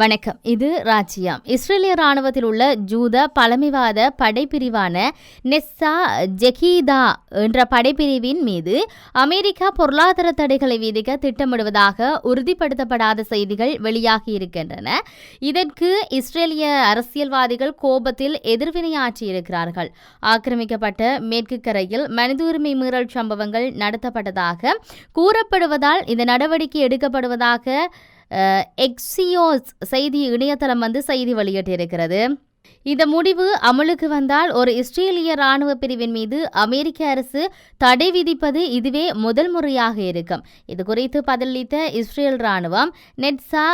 வணக்கம். இது ராஜ்யம் இஸ்ரேலிய ராணுவத்தில் உள்ள ஜூத பழமைவாத படைப்பிரிவான நெஸ்ஸா ஜெகீதா என்ற படைப்பிரிவின் மீது அமெரிக்கா பொருளாதார தடைகளை விதிக்க திட்டமிடுவதாக உறுதிப்படுத்தப்படாத செய்திகள் வெளியாகி இருக்கின்றன. இதற்கு இஸ்ரேலிய அரசியல்வாதிகள் கோபத்தில் எதிர்வினையாற்றியிருக்கிறார்கள் ஆக்கிரமிக்கப்பட்ட மேற்கு கரையில் மனித உரிமை மீறல் சம்பவங்கள் நடத்தப்பட்டதாக கூறப்படுவதால் இந்த நடவடிக்கை எடுக்கப்படுவதாக எக்ஸியோஸ் செய்தி இணையதளம் வந்து செய்தி வெளியிட்டிருக்கிறது. இந்த முடிவு அமலுக்கு வந்தால் ஒரு இஸ்ரேலிய ராணுவ பிரிவின் மீது அமெரிக்க அரசு தடை விதிப்பது இதுவே முதல் முறையாக இருக்கும். இது குறித்து பதிலளித்த இஸ்ரேல் ராணுவம் நெட்ஸா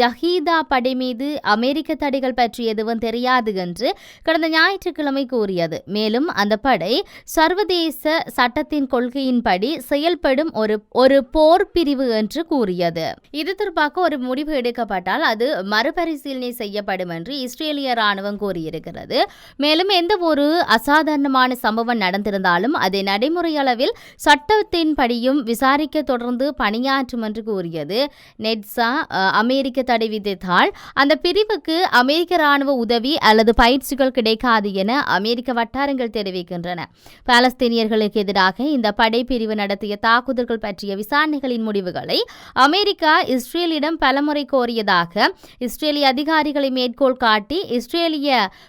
ஜஹீதா படை மீது அமெரிக்க தடைகள் பற்றி எதுவும் தெரியாது என்று கடந்த ஞாயிற்றுக்கிழமை கூறியது. மேலும் அந்த படை சர்வதேச சட்டத்தின் கொள்கையின்படி செயல்படும் ஒரு ஒரு போர் பிரிவு என்று கூறியது. இது தொடர்பாக ஒரு முடிவு எடுக்கப்பட்டால் அது மறுபரிசீலனை செய்யப்படும் என்று இஸ்ரேலிய ராணுவம் கூறியிருக்கிறது. மேலும் எந்த ஒரு அசாதாரணமான சம்பவம் நடந்திருந்தாலும் அதை நடைமுறை அளவில் சட்டத்தின்படியும் விசாரிக்க தொடர்ந்து பணியாற்றும் என்று கூறியது. நெட்ஸா அமெரிக்க தடை விதித்தால் அந்த பிரிவுக்கு அமெரிக்க ராணுவ உதவி அல்லது பயிற்சிகள் கிடைக்காது என அமெரிக்க வட்டாரங்கள் தெரிவிக்கின்றன. பாலஸ்தீனியர்களுக்கு எதிராக இந்த படைப்பிரிவு நடத்திய தாக்குதல்கள் பற்றிய விசாரணைகளின் முடிவுகளை அமெரிக்கா இஸ்ரேலிடம் பலமுறை கோரியதாக இஸ்ரேலிய அதிகாரிகளை மேற்கோள் காட்டி இஸ்ரேலிய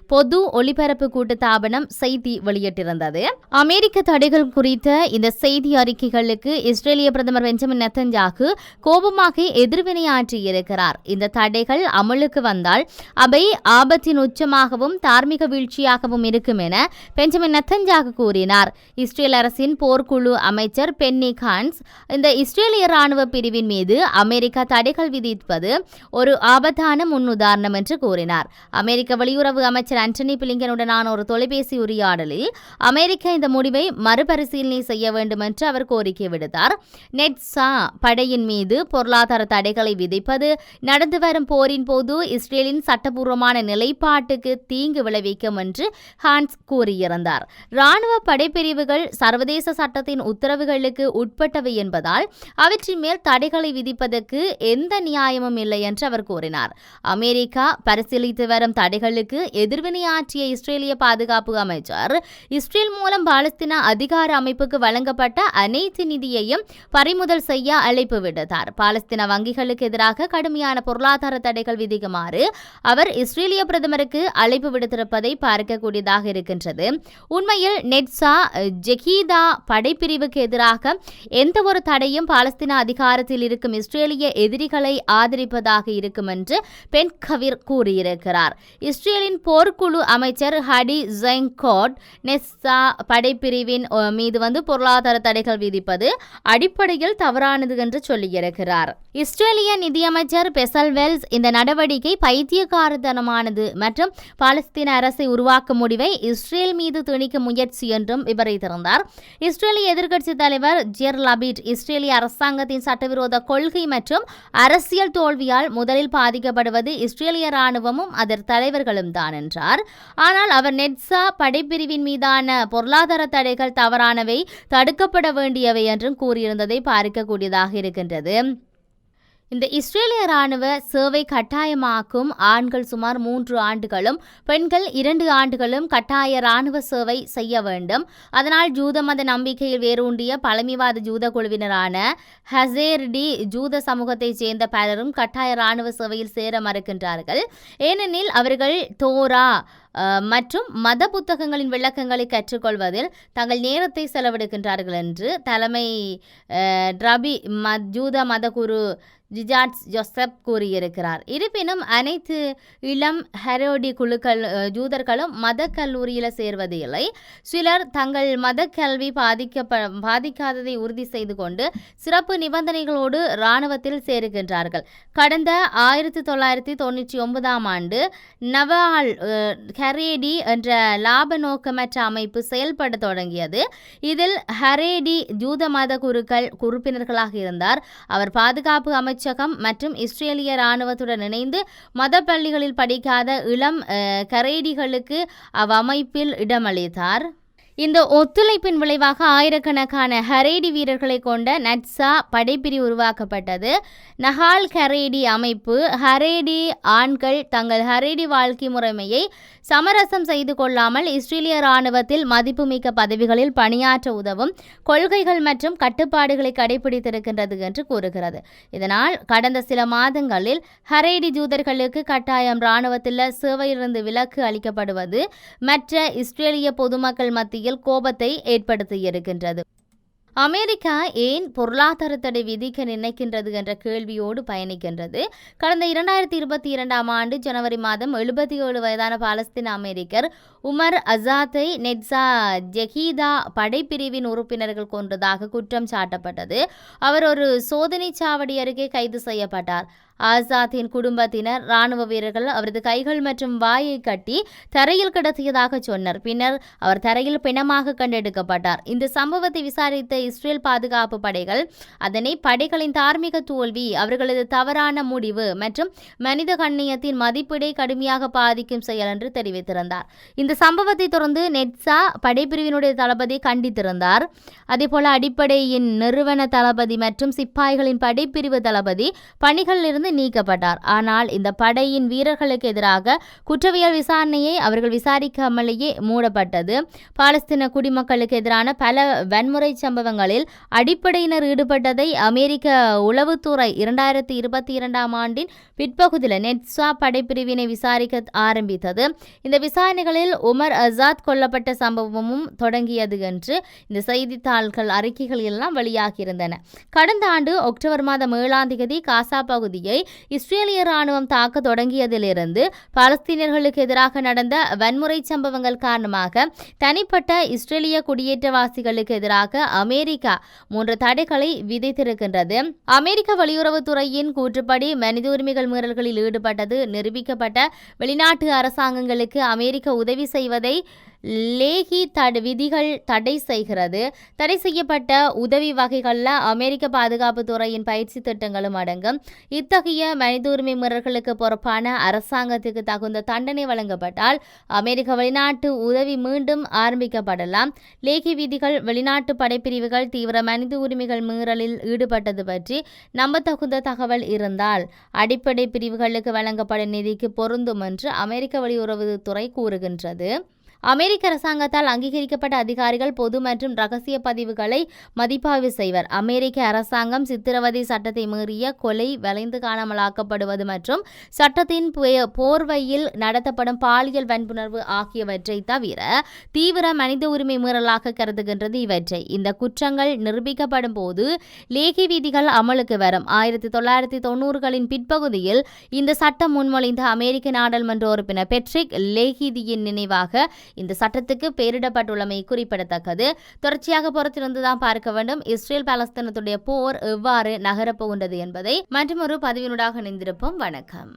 பொது ஒலிபரப்பு கூட்டுத்தாபனம் செய்தி வெளியிட்டிருந்தது. அமெரிக்க தடைகள் குறித்த இந்த செய்தி அறிக்கைகளுக்கு இஸ்ரேலிய பிரதமர் பெஞ்சமின் நெத்தன்ஜாகு கோபமாக எதிர்வினையாற்றியிருக்கிறார் இந்த தடைகள் அமலுக்கு வந்தால் அவை ஆபத்தின் உச்சமாகவும் தார்மீக வீழ்ச்சியாகவும் இருக்கும் என பெஞ்சமின் நெத்தன்ஜாகு கூறினார். இஸ்ரேல் அரசின் போர்க்குழு அமைச்சர் பென்னி கான்ஸ் இந்த இஸ்ரேலிய ராணுவ பிரிவின் மீது அமெரிக்கா தடைகள் விதிப்பது ஒரு ஆபத்தான முன்னுதாரணம் என்று கூறினார். அமெரிக்க வெளியுறவு அமைச்சர் ஆண்டனி பிளிங்கனுடனான ஒரு தொலைபேசி உரையாடலில் அமெரிக்கா இந்த முடிவை மறுபரிசீலனை செய்ய வேண்டும் என்று அவர் கோரிக்கை விடுத்தார். நெட்ஸா படையின் மீது பொருளாதார தடைகளை விதிப்பது நடந்து வரும் போரின் போது இஸ்ரேலின் சட்டபூர்வமான நிலைப்பாட்டுக்கு தீங்கு விளைவிக்கும் என்று ஹான்ஸ் கூறியிருந்தார். ராணுவ படைப்பிரிவுகள் சர்வதேச சட்டத்தின் உத்தரவுகளுக்கு உட்பட்டவை என்பதால் அவற்றின் மேல் தடைகளை விதிப்பதற்கு எந்த நியாயமும் இல்லை என்று அவர் கூறினார். அமெரிக்கா பரிசீலித்து வரும் தடைகளுக்கு எதிர்வினையாற்றிய இஸ்ரேலிய பாதுகாப்பு அமைச்சர் இஸ்ரேல் மூலம் பாலஸ்தீன அதிகார அமைப்புக்கு வழங்கப்பட்ட அனைத்து நிதியையும் பறிமுதல் செய்ய அழைப்பு விடுத்தார். பாலஸ்தீன வங்கிகளுக்கு எதிராக கடுமையான பொருளாதார தடைகள் விதிக்குமாறு அவர் இஸ்ரேலிய பிரதமருக்கு அழைப்பு விடுத்திருப்பதை பார்க்கக்கூடியதாக இருக்கின்றது. உண்மையில் நெட்ஸா ஜெகீதா படைப்பிரிவுக்கு எதிராக எந்த ஒரு தடையும் பாலஸ்தீன அதிகாரத்தில் இருக்கும் இஸ்ரேலிய எதிரிகளை ஆதரிப்பதாக இருக்கும் என்று பென் கவிர் கூறியிருக்கிறார். இஸ்ரேலின் போர்க்குழு அமைச்சர் ஹடி ஜெங்கோட் நெஸ்ஸா படைப்பிரிவின் மீது வந்து பொருளாதார தடைகள் விதிப்பது அடிப்படையில் தவறானது என்று சொல்லியிருக்கிறார். இஸ்ரேலிய நிதியமைச்சர் பெசல் வெல்ஸ் இந்த நடவடிக்கை பைத்தியகாரத்தனமானது மற்றும் பாலஸ்தீன அரசை உருவாக்கும் முடிவை இஸ்ரேல் மீது திணிக்கும் முயற்சி என்றும் விவரித்திருந்தார். இஸ்ரேலிய எதிர்க்கட்சி தலைவர் ஜியர் லபிட் இஸ்ரேலிய அரசாங்கத்தின் சட்டவிரோத கொள்கை மற்றும் அரசியல் தோல்வியால் முதலில் பாதிக்கப்படுவது இஸ்ரேலிய ராணுவமும் அதன் தலைவர்களும் தான் என்றார். ஆனால் அவர் நெட்ஸா படைப்பிரிவின் மீதான பொருளாதார தடைகள் தவறானவை தடுக்கப்பட வேண்டியவை என்றும் கூறியிருந்ததை பார்க்கக்கூடியதாக இருக்கின்றது. இந்த இஸ்ரேலிய ராணுவ சேவை கட்டாயமாக்கும் ஆண்கள் சுமார் மூன்று ஆண்டுகளும் பெண்கள் இரண்டு ஆண்டுகளும் கட்டாய ராணுவ சேவை செய்ய வேண்டும். அதனால் ஜூத மத நம்பிக்கையில் வேரூண்டிய பழமைவாத ஜூத குழுவினரான ஹசேர்டி ஜூத சமூகத்தைச் சேர்ந்த பலரும் கட்டாய ராணுவ சேவையில் சேர மறுக்கின்றார்கள். ஏனெனில் அவர்கள் தோரா மற்றும் மத புத்தகங்களின் விளக்கங்களை கற்றுக்கொள்வதில் தங்கள் நேரத்தை செலவிடுகின்றார்கள் என்று தலைமை ட்ரபி ம ஜூத மதகுரு ஜிஜாட்ஸ் ஜோசப் கூறியிருக்கிறார். இருப்பினும் அனைத்து இளம் ஹெரோடி குழுக்கள் ஜூதர்களும் மத கல்லூரியில் சேர்வதில்லை. சிலர் தங்கள் மத கல்வி பாதிக்கப்ப பாதிக்காததை உறுதி செய்து கொண்டு சிறப்பு நிபந்தனைகளோடு இராணுவத்தில் சேருகின்றார்கள். கடந்த ஆயிரத்தி தொள்ளாயிரத்தி தொண்ணூற்றி ஒன்பதாம் ஆண்டு நவால் ஹரேடி என்ற லாப நோக்கமற்ற அமைப்பு செயல்பட தொடங்கியது. இதில் ஹரேடி ஜூத மத குருக்கள் உறுப்பினர்களாக இருந்தார். அவர் பாதுகாப்பு அமைச்சகம் மற்றும் இஸ்ரேலிய இராணுவத்துடன் இணைந்து மத பள்ளிகளில் படிக்காத இளம் கரேடிகளுக்கு அவ்வமைப்பில் இடமளித்தார். இந்த ஒத்துழைப்பின் விளைவாக ஆயிரக்கணக்கான ஹரேடி வீரர்களை கொண்ட நட்சா படைப்பிரிவு உருவாக்கப்பட்டது. நஹால் ஹரேடி அமைப்பு ஹரேடி ஆண்கள் தங்கள் ஹரேடி வாழ்க்கை முறைமையை சமரசம் செய்து கொள்ளாமல் இஸ்ரேலிய இராணுவத்தில் மதிப்புமிக்க பதவிகளில் பணியாற்ற உதவும் கொள்கைகள் மற்றும் கட்டுப்பாடுகளை கடைபிடித்திருக்கின்றது என்று கூறுகிறது. இதனால் கடந்த சில மாதங்களில் ஹரேடி ஜூதர்களுக்கு கட்டாயம் இராணுவத்தில் சேவையிலிருந்து விலக்கு அளிக்கப்படுவது மற்ற இஸ்ரேலிய பொதுமக்கள் மத்தியில் கோபத்தை ஏற்படுத்தியிருக்கின்றது அமெரிக்கா ஏன் பொருளாதார தடை விதிக்க நினைக்கின்றது என்ற கேள்வியோடு பயணிக்கின்றது. கடந்த இரண்டாயிரத்தி இருபத்தி இரண்டாம் ஆண்டு ஜனவரி மாதம் எழுபத்தி ஏழு வயதான பாலஸ்தீன அமெரிக்கர் உமர் அசாத்தை நெட்ஸா ஜெஹீதா படைப்பிரிவின் உறுப்பினர்கள் கொன்றதாக குற்றம் சாட்டப்பட்டது. அவர் ஒரு சோதனை சாவடி அருகே கைது செய்யப்பட்டார். ஆசாத்தின் குடும்பத்தினர் ராணுவ வீரர்கள் அவரது கைகள் மற்றும் வாயை கட்டி தரையில் கிடத்தியதாக சொன்னார். பின்னர் அவர் தரையில் பிணமாக கண்டெடுக்கப்பட்டார். இந்த சம்பவத்தை விசாரித்த இஸ்ரேல் பாதுகாப்பு படைகள் அதனை படைகளின் தார்மீக தோல்வி அவர்களது தவறான முடிவு மற்றும் மனித கண்ணியத்தின் மதிப்பீடை கடுமையாக பாதிக்கும் செயல் என்று தெரிவித்திருந்தார். இந்த சம்பவத்தை தொடர்ந்து நெட்ஸா படைப்பிரிவினுடைய தளபதி கண்டித்திருந்தார். அதேபோல அடிப்படையின் நிறுவன தளபதி மற்றும் சிப்பாய்களின் படைப்பிரிவு தளபதி பணிகளிலிருந்து நீக்கப்பட்டார். ஆனால் இந்த படையின் வீரர்களுக்கு எதிராக குற்றவியல் விசாரணையை அவர்கள் விசாரிக்காமலேயே மூடப்பட்டது. பாலஸ்தீன குடிமக்களுக்கு எதிரான பல வன்முறை சம்பவங்களில் அடிப்படையினர் ஈடுபட்டதை அமெரிக்க உளவுத்துறை இரண்டாயிரத்தி இருபத்தி இரண்டாம் ஆண்டின் பிற்பகுதியில் நெட்ஸா படைப்பிரிவினை விசாரிக்க ஆரம்பித்தது. இந்த விசாரணைகளில் உமர் அசாத் கொல்லப்பட்ட சம்பவமும் தொடங்கியது என்று இந்த செய்தித்தாள்கள் அறிக்கைகள் எல்லாம் வெளியாகியிருந்தன. கடந்த ஆண்டு அக்டோபர் மாதம் ஏழாம் தேதி காசா பகுதியை இஸ்ரேலிய ராணுவம் தாக்க தொடங்கியதிலிருந்து பாலஸ்தீனியர்களுக்கு எதிராக நடந்த வன்முறை சம்பவங்கள் காரணமாக தனிப்பட்ட இஸ்ரேலிய குடியேற்றவாசிகளுக்கு எதிராக அமெரிக்கா மூன்று தடைகளை விதித்திருக்கின்றது. அமெரிக்க வெளியுறவுத்துறையின் கூற்றுப்படி மனித உரிமைகள் மீறல்களில் ஈடுபட்டது நிரூபிக்கப்பட்ட வெளிநாட்டு அரசாங்கங்களுக்கு அமெரிக்க உதவி செய்வதை லேகி தடு விதிகள் தடை செய்கிறது. தடை செய்யப்பட்ட உதவி வகைகளில் அமெரிக்க பாதுகாப்பு துறையின் பயிற்சி திட்டங்களும் அடங்கும். இத்தகைய மனித உரிமை மீறல்களுக்கு பொறுப்பான அரசாங்கத்துக்கு தகுந்த தண்டனை வழங்கப்பட்டால் அமெரிக்க வெளிநாட்டு உதவி மீண்டும் ஆரம்பிக்கப்படலாம். லேகி விதிகள் வெளிநாட்டு படைப்பிரிவுகள் தீவிர மனித உரிமைகள் மீறலில் ஈடுபட்டது பற்றி நம்பத்தகுந்த தகவல் இருந்தால் அடிப்படை பிரிவுகளுக்கு வழங்கப்படும் நிதிக்கு பொருந்தும் என்று அமெரிக்க வெளியுறவுத்துறை கூறுகின்றது. அமெரிக்க அரசாங்கத்தால் அங்கீகரிக்கப்பட்ட அதிகாரிகள் பொது மற்றும் ரகசிய பதிவுகளை மதிப்பாய்வு செய்வர். அமெரிக்க அரசாங்கம் சித்திரவதை சட்டத்தை மீறிய கொலை வளைந்து காணாமலாக்கப்படுவது மற்றும் சட்டத்தின் போர்வையில் நடத்தப்படும் பாலியல் வன்புணர்வு ஆகியவற்றை தவிர தீவிர மனித உரிமை மீறலாக கருதுகின்றது இவற்றை. இந்த குற்றங்கள் நிரூபிக்கப்படும் போது லேகி விதிகள் அமலுக்கு வரும். ஆயிரத்தி தொள்ளாயிரத்தி தொண்ணூறுகளின் பிற்பகுதியில் இந்த சட்டம் முன்மொழிந்த அமெரிக்க நாடாளுமன்ற உறுப்பினர் பெட்ரிக் லேகிதியின் நினைவாக இந்த சட்டத்துக்கு பெயரிடப்பட்டுள்ளமை குறிப்பிடத்தக்கது. தொடர்ச்சியாக பொறுத்திருந்து தான் பார்க்க வேண்டும். இஸ்ரேல் பாலஸ்தீனத்துடைய போர் எவ்வாறு நகரப்போகின்றது என்பதை மற்றும் ஒரு பதிவினூடாக இணைந்திருப்போம். வணக்கம்.